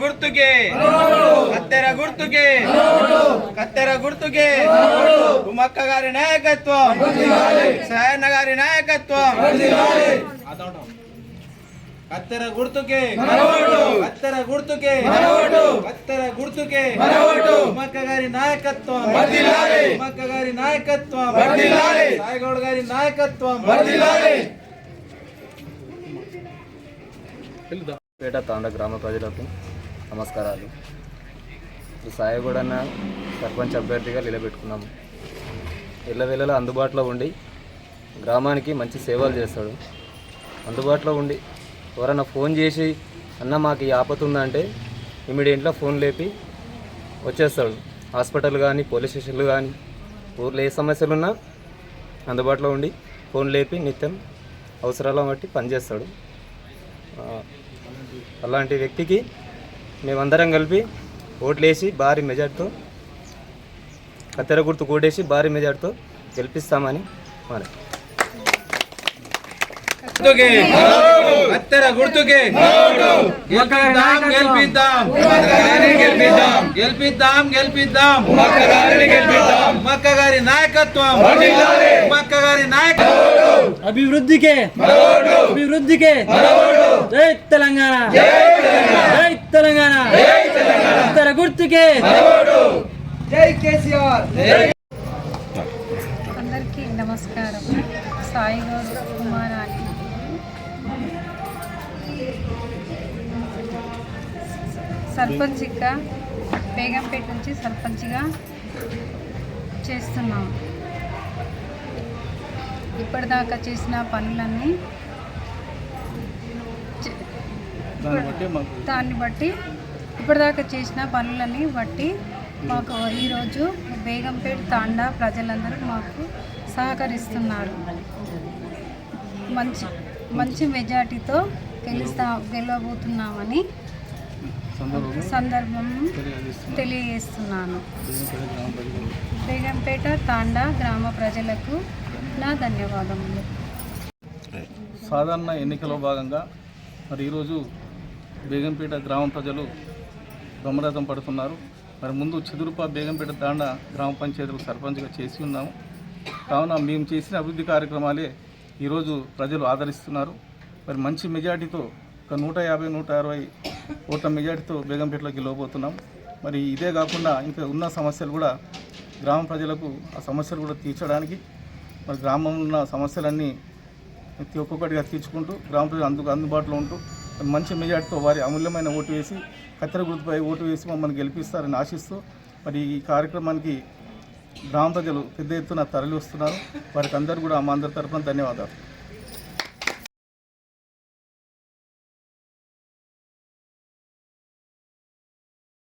గుర్తుకే కత్తెర గుర్తుకే కత్తెర గుర్తుకే ఉమక్క గారి నాయకత్వం సాయన్న గారి నాయకత్వం కత్తెర గుర్తుకే కత్తెర గుర్తుకే కత్తెర గుర్తుకే ఉమక్క గారి నాయకత్వం ఉమక్క గారి నాయకత్వం సాయిగౌడ్ గారి నాయకత్వం పేట తాండ గ్రామ ప్రజలకు నమస్కారాలు. ఇప్పుడు సాయగూడన్న సర్పంచ్ అభ్యర్థిగా నిలబెట్టుకున్నాము ఇళ్ళవేళలో అందుబాటులో ఉండి గ్రామానికి మంచి సేవలు చేస్తాడు. అందుబాటులో ఉండి ఎవరన్నా ఫోన్ చేసి అన్న మాకు ఈ ఆపత ఉందంటే ఫోన్ లేపి వచ్చేస్తాడు. హాస్పిటల్ కానీ పోలీస్ స్టేషన్లు కానీ ఊర్లో ఏ సమస్యలు ఉన్నా అందుబాటులో ఉండి ఫోన్ లేపి నిత్యం అవసరాలను బట్టి పనిచేస్తాడు. అలాంటి వ్యక్తికి మేమందరం కలిపి ఓట్లేసి భారీ మెజార్టీతో కత్తెర గుర్తు కూడేసి భారీ మెజార్టీతో గెలిపిస్తామని మరి గుర్తుకే. కత్తెర గుర్తుకే. గెలిపిద్దాం. గెలిపిద్దాం. గెలిపిద్దాం గెలిపిద్దాం. గెలిపిద్దాం. మక్క గారి నాయకత్వం. మక్క గారి నాయకత్వం. అభివృద్ధికే. అభివృద్ధికే. జై తెలంగాణ. జై తెలంగాణ. గుర్తుకే. అందరికీ నమస్కారం. సాయి గౌడ్ కుమారాణి సర్పంచ్గా బేగంపేట నుంచి సర్పంచ్గా చేస్తున్నాం. ఇప్పటిదాకా చేసిన పనులన్నీ చే- దాన్ని బట్టి ఇప్పటిదాకా చేసిన పనులని బట్టి మాకు ఈరోజు బేగంపేట తాండా ప్రజలందరూ మాకు సహకరిస్తున్నారు. మంచి మంచి మెజార్టీతో గెలుస్తా గెలవబోతున్నామని సందర్భం తెలియజేస్తున్నాను. బేగంపేట తాండా గ్రామ ప్రజలకు నా ధన్యవాదములు. సాధారణ ఎన్నికలో భాగంగా మరి ఈరోజు బేగంపేట గ్రామ ప్రజలు బ్రహ్మరథం పడుతున్నారు. మరి ముందు చిదురుప బేగంపేట దాండ గ్రామ పంచాయతీలకు సర్పంచ్గా చేసి ఉన్నాము. కావున మేము చేసిన అభివృద్ధి కార్యక్రమాలే ఈరోజు ప్రజలు ఆదరిస్తున్నారు. మరి మంచి మెజార్టీతో ఒక నూట యాభై నూట అరవై ఓట్ల మెజార్టీతో బేగంపేటలోకి లోపోతున్నాం మరి ఇదే కాకుండా ఇంకా ఉన్న సమస్యలు కూడా గ్రామ ప్రజలకు ఆ సమస్యలు కూడా తీర్చడానికి మరి గ్రామంలో ఉన్న సమస్యలన్నీ ప్రతి ఒక్కొక్కటిగా తీర్చుకుంటూ గ్రామ ప్రజలు అందుకు అందుబాటులో ఉంటూ మంచి మెజార్టీతో వారి అమూల్యమైన ఓటు వేసి కత్తెర గుర్తుపై ఓటు వేసి మమ్మల్ని గెలిపిస్తారని ఆశిస్తూ మరి ఈ కార్యక్రమానికి గ్రామ ప్రజలు పెద్ద ఎత్తున తరలి వస్తున్నారు వారికి అందరూ కూడా మా అందరి తరఫున ధన్యవాదాలు.